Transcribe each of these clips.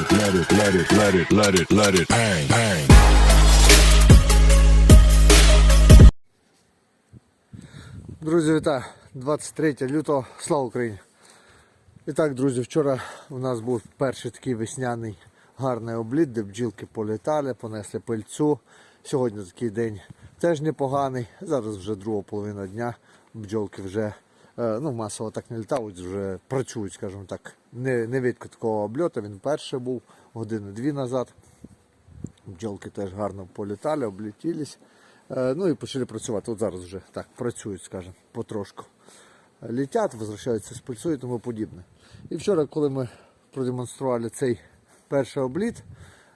it, let it, let it, let it, let it, let it bang, bang. Друзі, вітаю! 23 лютого, слава Україні! І так, друзі, вчора у нас був перший такий весняний гарний обліт, де бджілки політали, понесли пильцю. Сьогодні такий день теж непоганий. Зараз вже друга половина дня. Бджолки вже е, ну, масово так не літають, вже працюють, скажімо так. Не, не видко такого обльоту, він перший був години-дві назад. Бджолки теж гарно політали, облетілись. Е, Ну і почали працювати. От зараз вже так працюють, скажімо, потрошку. Літять, возвращаються з пульсу і тому подібне. І вчора, коли ми продемонстрували цей перший обліт,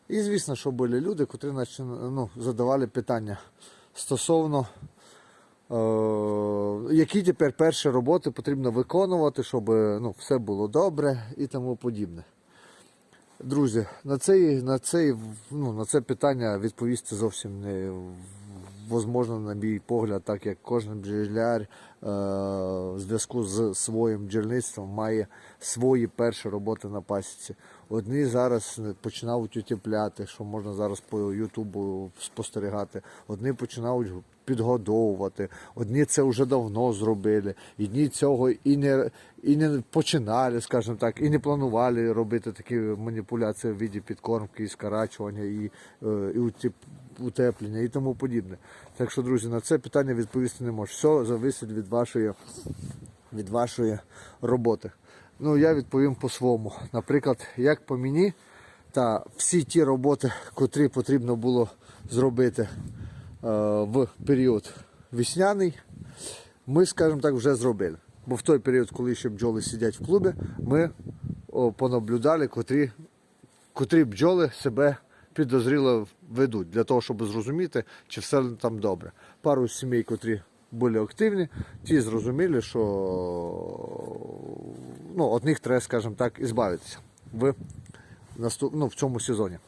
і звісно, що були люди, котрі ну, задавали питання стосовно які тепер перші роботи потрібно виконувати, щоб ну, все було добре і тому подібне. Друзі, на цей, на цей, ну, на це питання відповісти зовсім не можна, на мій погляд, так як кожен бджоляр е, в зв'язку з своїм бджільництвом має свої перші роботи на пасіці. Одні зараз починають утепляти, що можна зараз по Ютубу спостерігати. Одні починають підгодовувати, одні це вже давно зробили, одні цього і не, і не починали, скажімо так, і не планували робити такі маніпуляції в віді підкормки, і скарачування, і, е, і утеплення і тому подібне. Так що, друзі, на це питання відповісти не можу. Все залежить від вашої, від вашої роботи. Ну, я відповім по-своєму. Наприклад, як по мені, та всі ті роботи, котрі потрібно було зробити е, в період весняний, ми, скажімо так, вже зробили. Бо в той період, коли ще бджоли сидять в клубі, ми о, понаблюдали, котрі, котрі бджоли себе підозріло ведуть, для того, щоб зрозуміти, чи все там добре. Пару сімей, котрі були активні, ті зрозуміли, що ну, од них треба, скажімо так, ізбавитися в, наступ... ну, в цьому сезоні.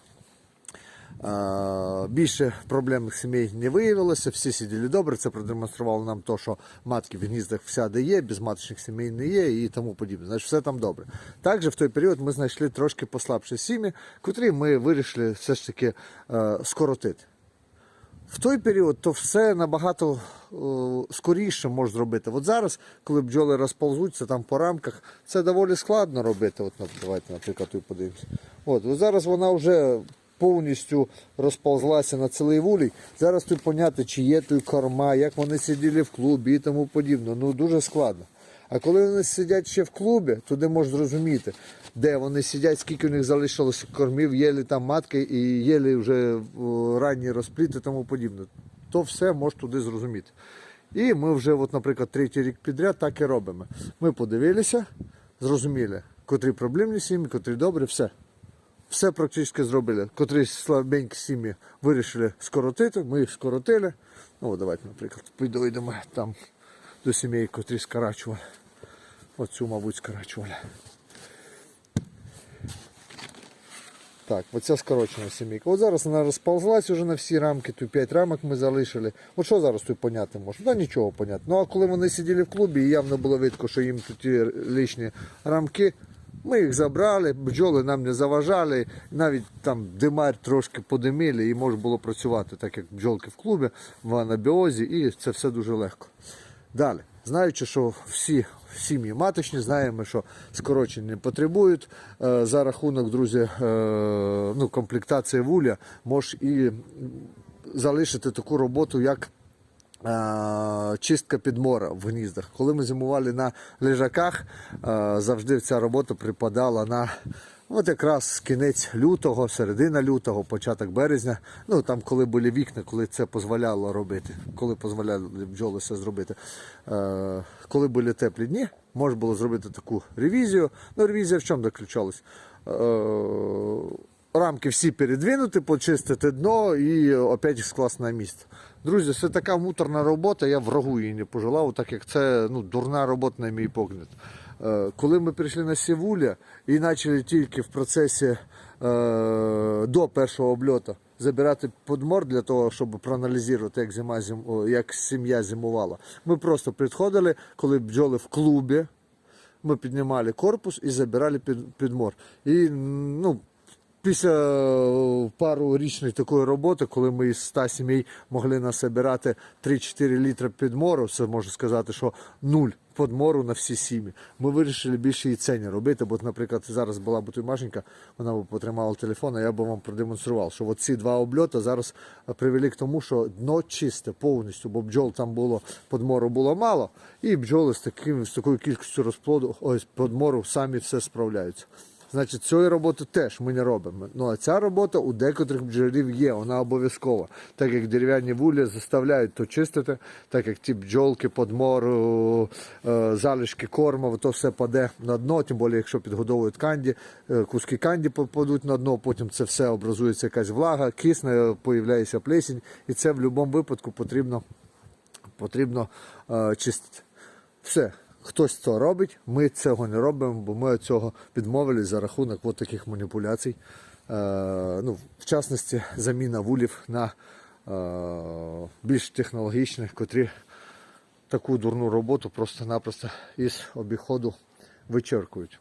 Е, Більше проблемних сімей не виявилося, всі сиділи добре. Це продемонструвало нам то, що матки в гніздах вся де є, без маточних сімей не є і тому подібне. Значить, все там добре. Також в той період ми знайшли трошки послабші сім'ї, котрі ми вирішили все ж таки е, скоротити. В той період то все набагато о, скоріше можна зробити. От зараз, коли бджоли розползуться там по рамках, це доволі складно робити. От, ну, давайте, наприклад, подивимося. От, от зараз вона вже повністю розползлася на цілий вулій. Зараз тут поняти, чи є тут корма, як вони сиділи в клубі і тому подібне. Ну дуже складно. А коли вони сидять ще в клубі, туди можна зрозуміти, де вони сидять, скільки у них залишилося кормів, єлі там матки і єлі вже ранні розпліти і тому подібне. То все можна туди зрозуміти. І ми вже, от, наприклад, третій рік підряд так і робимо. Ми подивилися, зрозуміли, котрі проблемні сім'ї, котрі добрі, все. Все практично зробили. Котрі слабенькі сім'ї вирішили скоротити, ми їх скоротили. Ну, давайте, наприклад, підійдемо там до сімей, котрі скорачували. Оцю, мабуть, скорачували. Так, оця скорочена сімейка. От зараз вона розповзлась уже на всі рамки, тут 5 рамок ми залишили. От що зараз тут поняти можна? Та нічого поняти. Ну а коли вони сиділи в клубі і явно було видно, що їм тут ті лишні рамки, ми їх забрали, бджоли нам не заважали, навіть там димар трошки подимили і можна було працювати, так як бджолки в клубі, в анабіозі, і це все дуже легко. Далі, знаючи, що всі сім'ї маточні, знаємо, що скорочень не потребують. е, За рахунок, друзі, е, ну, комплектації вуля, можеш і залишити таку роботу, як чистка підмора в гніздах. Коли ми зимували на лежаках, е, завжди ця робота припадала на от якраз кінець лютого, середина лютого, початок березня. Ну там, коли були вікна, коли це дозволяло робити, коли дозволяли бджоли це зробити. Е, коли були теплі дні, можна було зробити таку ревізію. Ну, ревізія в чому заключалась? Рамки всі передвинути, почистити дно і опять скласти на місце. Друзі, це така муторна робота, я врагу її не пожелав, так як це ну, дурна робота, на мій погляд. Е, Коли ми прийшли на Сівуля і почали тільки в процесі е, до першого обльоту забирати подмор для того, щоб проаналізувати, як, зима, зим, як сім'я зимувала, ми просто підходили, коли бджоли в клубі, ми піднімали корпус і забирали під, підмор. І ну, після е, пару річної такої роботи, коли ми із 100 сімей могли насобирати 3-4 літри підмору, це можу сказати, що нуль подмору на всі сім'ї. Ми вирішили більше і це не робити, бо, наприклад, зараз була б тут Машенька, вона б потримала телефон, а я б вам продемонстрував, що от ці два обльоти зараз привели к тому, що дно чисте повністю, бо бджол там було подмору було мало, і бджоли з таким з такою кількістю розплоду, ось подмору самі все справляються. Значить, цієї роботи теж ми не робимо. Ну а ця робота у декотрих бджолів є, вона обов'язкова. Так як дерев'яні вулі заставляють то чистити, так як ті бджолки, подмору, е, залишки корму, то все паде на дно, тим більше, якщо підгодовують канді, е, куски канді попадуть на дно, потім це все образується якась влага, кисне, появляється плесінь, і це в будь-якому випадку потрібно, потрібно е, чистити. Все. Хтось це робить, ми цього не робимо, бо ми цього відмовились за рахунок от таких маніпуляцій. Е, ну, в частності, заміна вулів на е, більш технологічних, котрі таку дурну роботу просто-напросто із обіходу вичеркують.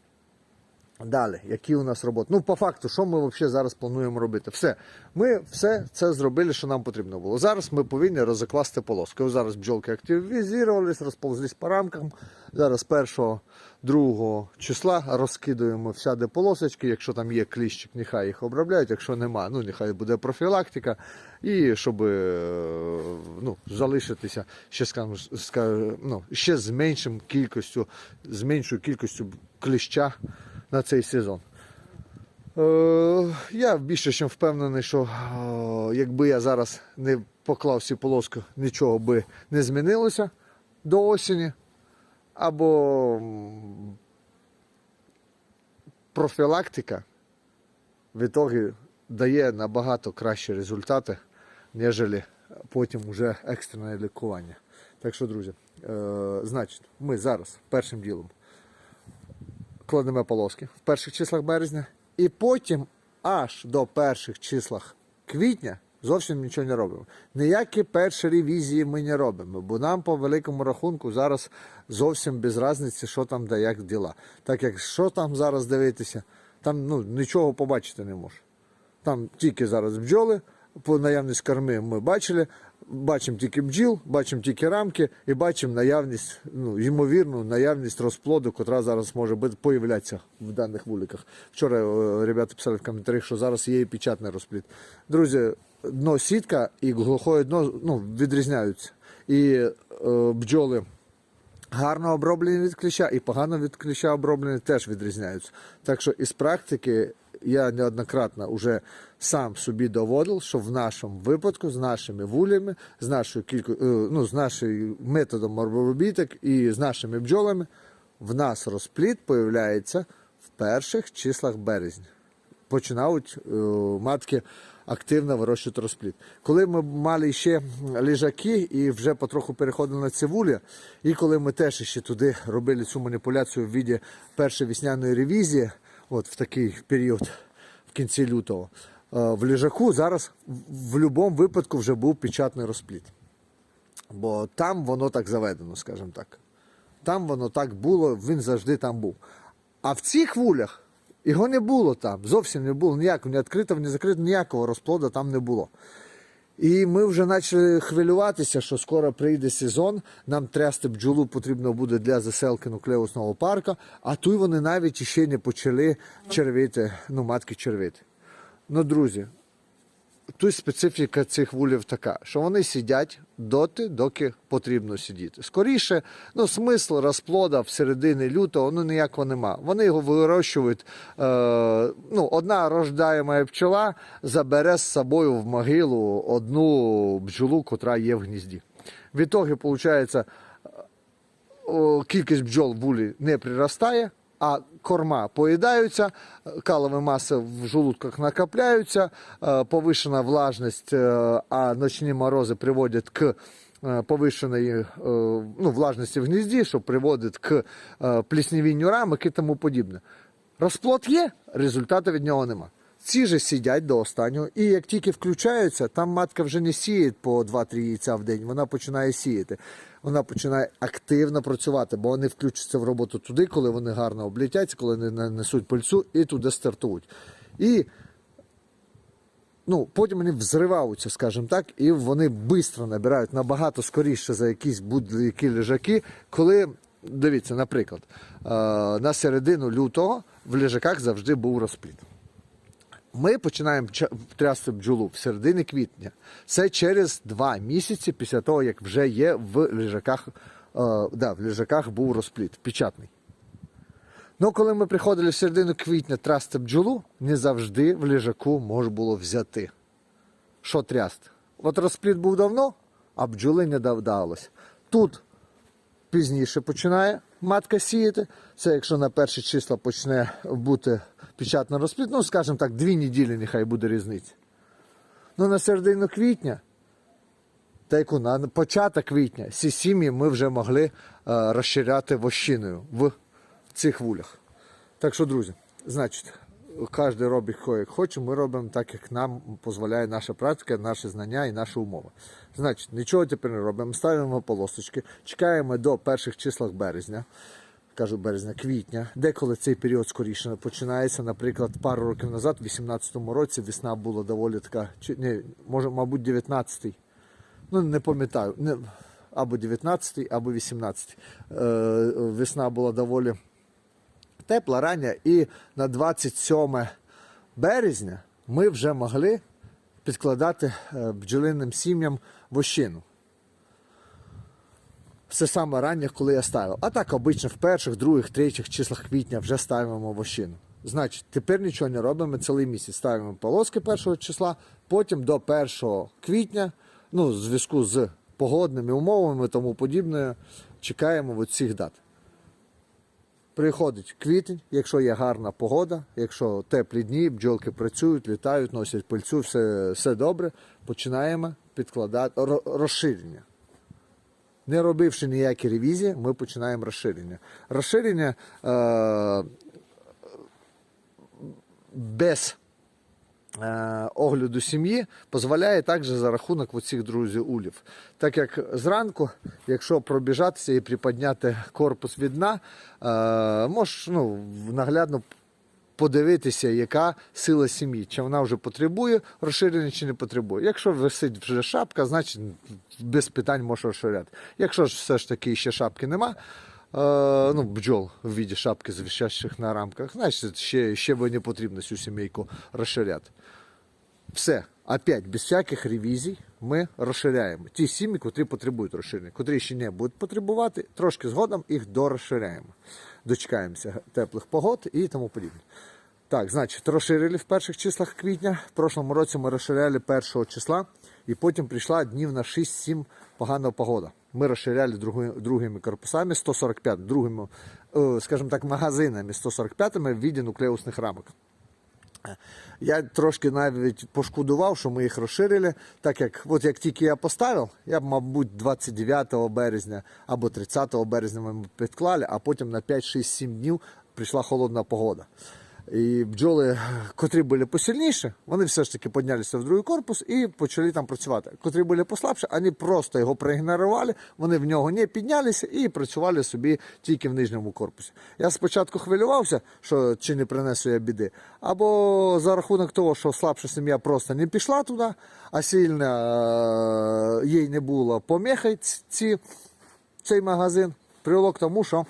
Далі, які у нас роботи? Ну, по факту, що ми взагалі зараз плануємо робити? Все. Ми все це зробили, що нам потрібно було. Зараз ми повинні розкласти полоски. Зараз бджолки активізувались, розповзлись по рамкам. Зараз 1 2 числа розкидуємо всяде полосочки. Якщо там є кліщик, нехай їх обробляють. Якщо нема, ну нехай буде профілактика. І щоб е, ну, залишитися ще, скажімо, ска- ну, ще з меншим кількістю, з меншою кількістю кліща на цей сезон. Е, я більше ніж впевнений, що е, якби я зараз не поклав всі полоски, нічого би не змінилося до осені. Або профілактика в ітогі дає набагато кращі результати, ніж потім вже екстрене лікування. Так що, друзі, е, значить, ми зараз першим ділом кладемо полоски в перших числах березня, і потім аж до перших числах квітня зовсім нічого не робимо. Ніякі перші ревізії ми не робимо, бо нам по великому рахунку зараз зовсім без різниці, що там да як діла. Так як що там зараз дивитися, там ну, нічого побачити не можна. Там тільки зараз бджоли, по наявність корми ми бачили, бачимо тільки бджіл, бачимо тільки рамки і бачимо наявність, ну, ймовірну наявність розплоду, котра зараз може появлятися в даних вуликах. Вчора е, ребята писали в коментарях, що зараз є і печатний розплід. Друзі, дно сітка і глухое дно ну, відрізняються. І е, бджоли гарно оброблені від кліща і погано від кліща оброблені теж відрізняються. Так що із практики я неоднократно вже сам собі доводив, що в нашому випадку з нашими вулями, з нашою кількою, е, ну, з нашим методом обробіток і з нашими бджолами в нас розплід появляється в перших числах березня починають е, матки активно вирощувати розплід. Коли ми мали ще лежаки і вже потроху переходили на цивулі, і коли ми теж ще туди робили цю маніпуляцію в віді першої весняної ревізії, от в такий період в кінці лютого, е, в лежаку зараз в будь-якому випадку вже був печатний розплід. Бо там воно так заведено, скажімо так. Там воно так було, він завжди там був. А в цих вулях його не було там. Зовсім не було ніякого, ні відкритого, ні закритого, ніякого розплоду там не було. І ми вже почали хвилюватися, що скоро прийде сезон, нам трясти бджолу потрібно буде для заселки нуклеусного парка, а тут вони навіть ще не почали червити, ну, матки червити. Ну, друзі, тут специфіка цих вулів така, що вони сидять доти, доки потрібно сидіти. Скоріше, ну, смисл розплода в середині лютого ну, ніякого нема. Вони його вирощують. Е, ну, одна рождаєма пчела забере з собою в могилу одну бджолу, котра є в гнізді. В ітогі, виходить, кількість бджол в вулі не приростає, а корма поїдаються, калові маси в жолудках накопляються, е, повишена влажність, е, а ночні морози приводять к е, повишеної ну, влажності в гнізді, що приводить к пліснівінню рамок і тому подібне. Розплод є, результату від нього нема. Ці же сидять до останнього, і як тільки включаються, там матка вже не сіє по 2-3 яйця в день, вона починає сіяти. Вона починає активно працювати, бо вони включаться в роботу туди, коли вони гарно облітяться, коли вони несуть пильцю і туди стартують. І ну, потім вони взриваються, скажімо так, і вони швидко набирають набагато скоріше за якісь будь-які лежаки, коли. Дивіться, наприклад, е, на середину лютого в лежаках завжди був розплід. Ми починаємо трясти бджолу в середині квітня. Це через два місяці після того, як вже є в лежаках, е, да, в лежаках був розплід печатний. Ну, коли ми приходили в середину квітня трясти бджолу, не завжди в лежаку можна було взяти. Що трясти? От розплід був давно, а бджоли не давдалось. Тут пізніше починає матка сіяти. Це якщо на перші числа почне бути печатна розплід, ну, скажімо так, дві неділі нехай буде різниця. Ну, на середину квітня, та яку на початок квітня, ці сім'ї ми вже могли е, розширяти вощиною в цих вулях. Так що, друзі, значить, кожен робить як хоче, ми робимо так, як нам дозволяє наша практика, наші знання і наші умови. Значить, нічого тепер не робимо, ставимо полосочки, чекаємо до перших числах березня. Кажу березня, квітня, деколи цей період скоріше починається. Наприклад, пару років назад, в 18-му році, весна була доволі така, чи ні, може, мабуть, 19-й. Ну, не пам'ятаю, не, або 19-й, або 18-й. Е, весна була доволі тепла, рання, і на 27 березня ми вже могли підкладати е, бджолиним сім'ям вощину. Все саме раннє, коли я ставив. А так, обично в перших, других, третіх числах квітня вже ставимо вощину. Значить, тепер нічого не робимо цілий місяць. Ставимо полоски першого числа, потім до 1 квітня, ну, в зв'язку з погодними умовами тому подібне, чекаємо цих дат. Приходить квітень, якщо є гарна погода, якщо теплі дні, бджолки працюють, літають, носять пильцю, все, все добре, починаємо підкладати розширення. Не робивши ніякі ревізії, ми починаємо розширення. Розширення е, без огляду сім'ї дозволяє також за рахунок оцих друзів улів. Так як зранку, якщо пробіжатися і приподняти корпус від дна, е, можеш ну, наглядно подивитися, яка сила сім'ї, чи вона вже потребує розширення, чи не потребує. Якщо висить вже шапка, значить без питань можеш розширяти. Якщо ж все ж таки ще шапки нема, е, ну, бджол в віді шапки звищащих на рамках, значить ще, ще не потрібно цю сімейку розширяти. Все, опять, без всяких ревізій ми розширяємо. Ті сім'ї, котрі потребують розширення, котрі ще не будуть потребувати, трошки згодом їх дорозширяємо. Дочекаємося теплих погод і тому подібне. Так, значить, розширили в перших числах квітня. В прошлому році ми розширяли першого числа, і потім прийшла днів на 6-7 погана погода. Ми розширяли други- другими корпусами 145, другими, е, скажімо так, магазинами 145 в віді нуклеусних рамок. Я трошки навіть пошкодував, що ми їх розширили, так як от як тільки я поставив, я б, мабуть, 29 березня або 30 березня ми підклали, а потім на 5-6-7 днів прийшла холодна погода. І бджоли, котрі були посильніші, вони все ж таки піднялися в другий корпус і почали там працювати. Котрі були послабші, вони просто його проігнорували, вони в нього не піднялися і працювали собі тільки в нижньому корпусі. Я спочатку хвилювався, що чи не принесу я біди, або за рахунок того, що слабша сім'я просто не пішла туди, а сильно е, їй не було поміхи ці, цей магазин, привело к тому, що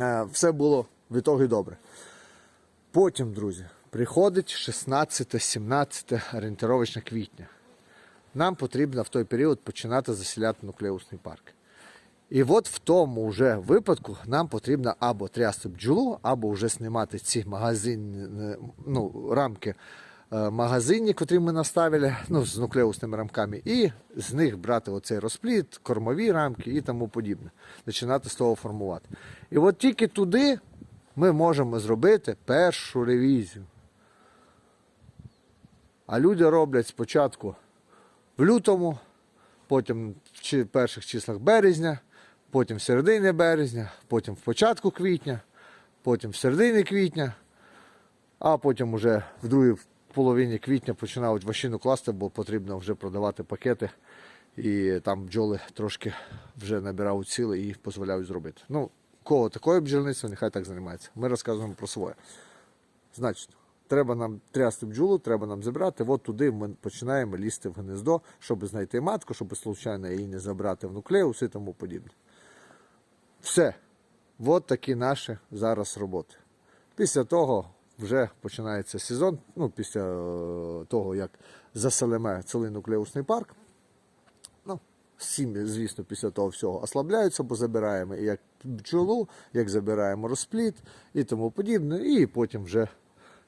е, все було в ітогі добре. Потім, друзі, приходить 16-17 орієнтировочне квітня. Нам потрібно в той період починати засіляти нуклеусний парк. І от в тому вже випадку нам потрібно або трясти бджолу, або вже знімати ці магазин, ну, рамки е, магазинні, котрі ми наставили, ну, з нуклеусними рамками, і з них брати оцей розплід, кормові рамки і тому подібне. Починати з того формувати. І от тільки туди ми можемо зробити першу ревізію. А люди роблять спочатку в лютому, потім в перших числах березня, потім в середині березня, потім в початку квітня, потім в середині квітня, а потім вже в другій половині квітня починають ващину класти, бо потрібно вже продавати пакети. І там бджоли трошки вже набирають сили і дозволяють зробити. Ну, кого такое бджільництво, нехай так займається. Ми розказуємо про своє. Значить, Треба нам трясти бджолу, треба нам забрати. От туди ми починаємо лізти в гнездо, щоб знайти матку, щоб случайно її не забрати в нуклеус і тому подібне. Все. От такі наші зараз роботи. Після того вже починається сезон. Ну, після е, того, як заселеме цілий нуклеусний парк. Сім'ї, звісно, після того всього ослабляються, бо забираємо як бджолу, як забираємо розпліт і тому подібне. І потім вже,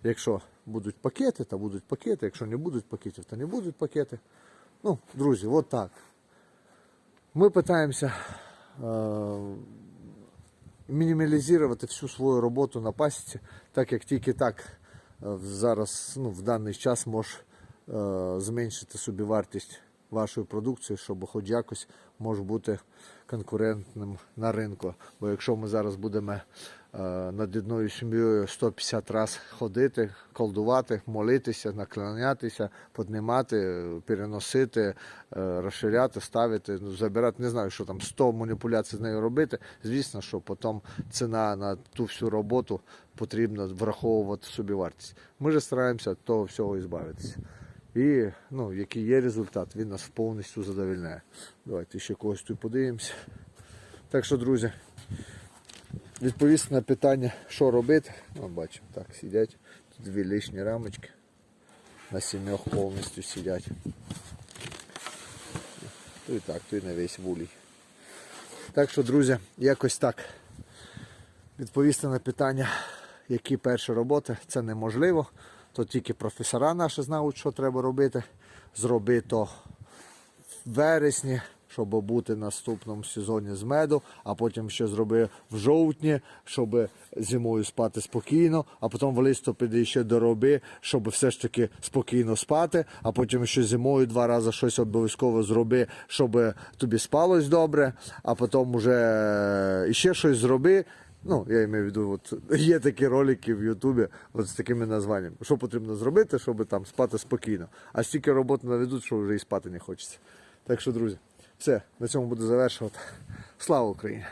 якщо будуть пакети, то будуть пакети. Якщо не будуть пакетів, то не будуть пакети. Ну, друзі, от так. Ми питаємося е, мінімалізувати всю свою роботу на пасіці, так як тільки так е, зараз, ну, в даний час може е, зменшити собівартість вашої продукції, щоб хоч якось може бути конкурентним на ринку. Бо якщо ми зараз будемо е, над одною сім'єю 150 разів ходити, колдувати, молитися, наклонятися, піднімати, переносити, е, розширяти, ставити, ну, забирати, не знаю, що там 100 маніпуляцій з нею робити. Звісно, що потім ціна на ту всю роботу потрібно враховувати собівартість. Ми ж стараємося від того всього ізбавитися. І ну, який є результат, він нас повністю задовільняє. Давайте ще когось тут подивимося. Так що, друзі, відповісти на питання, що робити. Ну, бачимо, так, сидять. Тут дві лишні рамочки. На сімьох повністю сидять. То і так, то і на весь вулій. Так що, друзі, якось так. Відповісти на питання, які перші роботи, це неможливо. То тільки професора наші знають, що треба робити. Зроби то в вересні, щоб бути в наступному сезоні з меду, а потім ще зроби в жовтні, щоб зимою спати спокійно, а потім в листопаді ще дороби, щоб все ж таки спокійно спати, а потім ще зимою два рази щось обов'язково зроби, щоб тобі спалось добре, а потім вже ще щось зроби. Ну, я маю в виду, от є такі ролики в Ютубі от з такими названнями. Що потрібно зробити, щоб там спати спокійно. А стільки роботи наведуть, що вже і спати не хочеться. Так що, друзі, все, на цьому буду завершувати. Слава Україні!